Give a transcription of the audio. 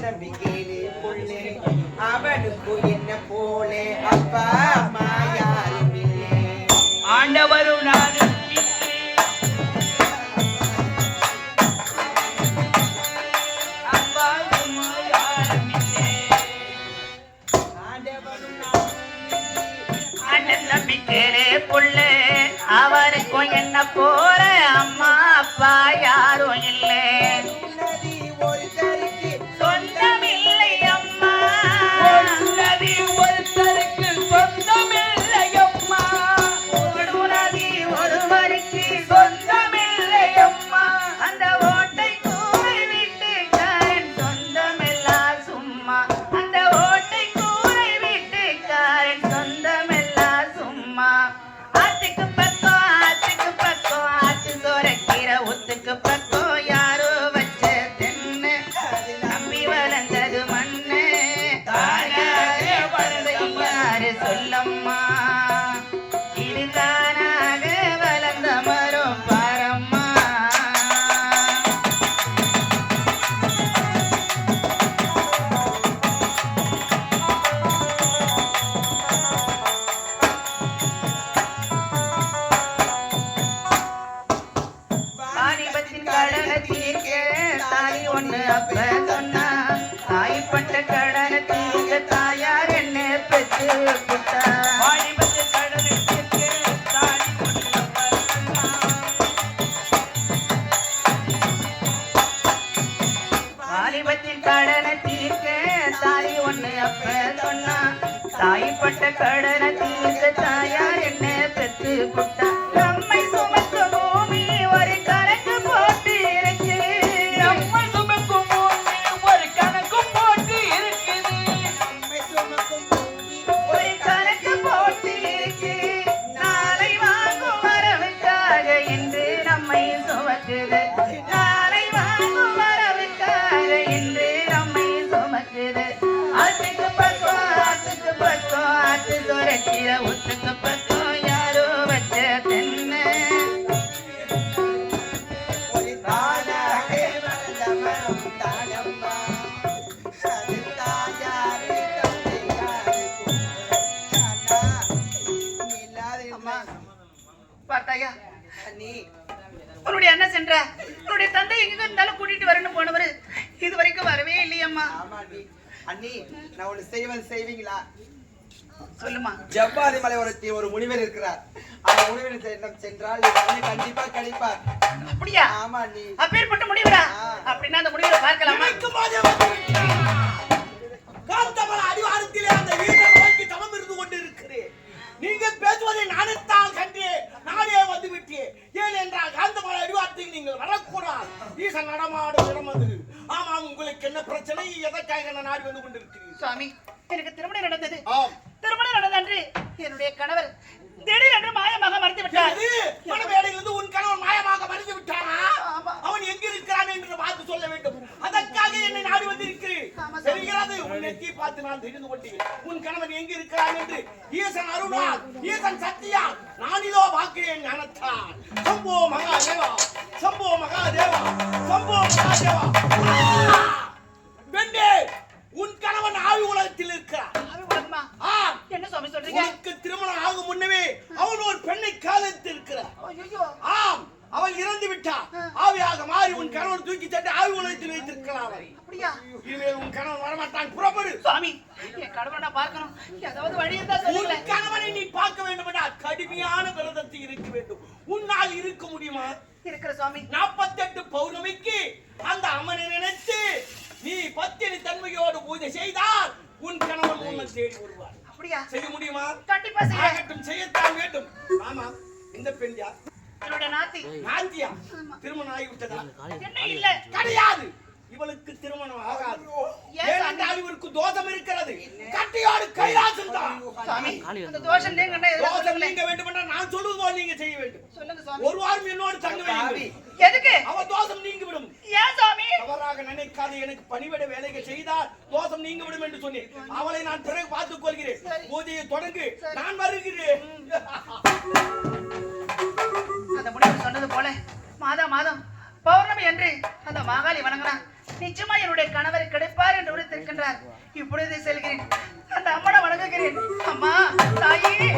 நம்பிக்கையிலே புள்ளே அவனுக்கு என்ன போலே? அப்பா அம்மா யாரும் இல்லை. ஆண்டவரும் நானும் நம்பிக்கையிலே அவருக்கும் என்ன போற? சொல்லம்மா. கடனை தீர்க்க தாய் ஒண்ணு அப்ப சொன்னா. தாய்ப்பட்ட கடனை தீர்க்க தாயார் என்ன பெற்று புட்டா பார்த்தாயா? உன்னுடைய அண்ணன் சென்ற? உன்னுடைய தந்தை எங்க இருந்தாலும் கூட்டிட்டு வரணும் போனவர் இது வரைக்கும் வரவே இல்லையம்மா. அண்ணி நான் ஒண்ணு செய்வது செய்வீங்களா? சொல்லுமா. ஜவ்வாதி மலை ஒருத்தி ஒரு முனிவர் இருக்கிறார். அந்த முனிவர் சென்றம் சென்றால் கண்டிப்பா கிடைப்பார். அப்படியா? ஆமா அண்ணி அப்பேற்பட்ட முடிவரா ஆ. அப்படின்னா அந்த முடிவை பார்க்கலாமா? காந்தமல அடிவாரத்திலே அந்த வீரர் நோக்கி தவம் இருந்து கொண்டிருக்கிறேன். நீங்கள் பேசுவதை நானத்தான் கண்டு நானே வந்து விட்டேன் ஏன் என்றால் காந்தமல அடிவாரத்துக்கு நீங்கள் வரக்கூடாது. ஈசன் நடமாடும் இடம் அது. ஆமாம் உங்களுக்கு என்ன பிரச்சனை? எதற்காக என்ன நாடு வந்து கொண்டிருக்கிறீர்கள்? சுவாமி எனக்கு திருமணம் நடந்தது. ஆம். திருமணம் நடந்தன்று என்னுடைய கணவர் திடீரென்று மாயமாக மறைந்து விட்டார் மனவேடையிலிருந்து உன் கணவன் மாயமாக மறைந்து விட்டானா. அவன் எங்க இருக்கிறான் என்று பார்த்து சொல்ல வேண்டும். அதற்காக என்னை நாடி வந்திருக்கிறேன். தெரிகிறது உன் நெத்தி பார்த்து நான் தெரிந்து கொண்டேன். உன் கணவன் எங்க இருக்கிறான் என்று? ஈசன் அருணா ஈசன் சத்தியா நான் இதோ பார்க்கிறேன் ஞானத்தான் சம்போ மகாதேவா சம்போ மகாதேவா சம்போ மகாதேவா. உனக்கு திருமணம் ஆகும் முன்னமே அவன் ஒரு பெண்ணை காதலித்து இருக்கிறான் ஐயோ ஆம் அவள் இறந்து விட்டாள் ஆவியாக மாறி உன் கணவன் தூக்கி தட்டி ஆவி உலகத்தில் அப்படியா? இனிமேல் உன் கணவன் வரமாட்டான். புறப்படு. சுவாமி என் கணவனை பார்க்கணும். ஏதாவது வழி இருந்தா கணவனை நீ பார்க்க வேண்டும் என்றால் கடுமையான விரதத்தை இருக்க வேண்டும். உன்னால் இருக்க முடியுமா? இருக்கிற சுவாமி. நாற்பத்தெட்டு பௌர்ணமிக்கு அந்த அம்மனை நினைத்து நீ பத்தினி தன்மையோடு பூஜை செய்தால் உன் கணவன் உன்னை தேடி வருவார். அப்படியா? செய்ய முடியுமா? கண்டிப்பா செய்ய. ஆகட்டும் செய்யத்தான் வேண்டும். ஆமா இந்த பெண் யார்? என்னோட நாத்தி. நாந்தியா திருமணம் ஆகிவிட்டதா? என்ன இல்ல. கிடையாது. இவளுக்கு திருமணம் ஆகாது. ஏன் ஏனென்றால் இவருக்கு தோஷம் இருக்கிறது. கட்டியோடு கைலாசம் தான். அந்த தோஷம் எதுவும் தோஷம் நீங்க வேண்டும் என்றால் நான் சொல்வது போல் நீங்க செய்ய வேண்டும். ஒரு வாரம் என்னோடு தங்க. வேண்டும். எதுக்கு? அவ தோஷம் நீங்கி விடும் ஏன் தவறாக நினைக்காது எனக்கு பணிவிட வேலைகள் செய்தால் தோஷம் நீங்க விடும் என்று சொன்னேன். அவளை நான் பிறகு பார்த்துக் கொள்கிறேன். பூஜையை தொடங்கு. நான் வருகிறேன். அந்த முடிவு சொன்னது போல மாதா மாதம் பௌர்ணமி என்று அந்த மாகாளி வணங்குறான். நிச்சயமா என்னுடைய கணவர் கிடைப்பார் என்று சென்றார் இப்பொழுது செல்கிறேன். அந்த அம்மனை வணங்குகிறேன். அம்மா தாயே.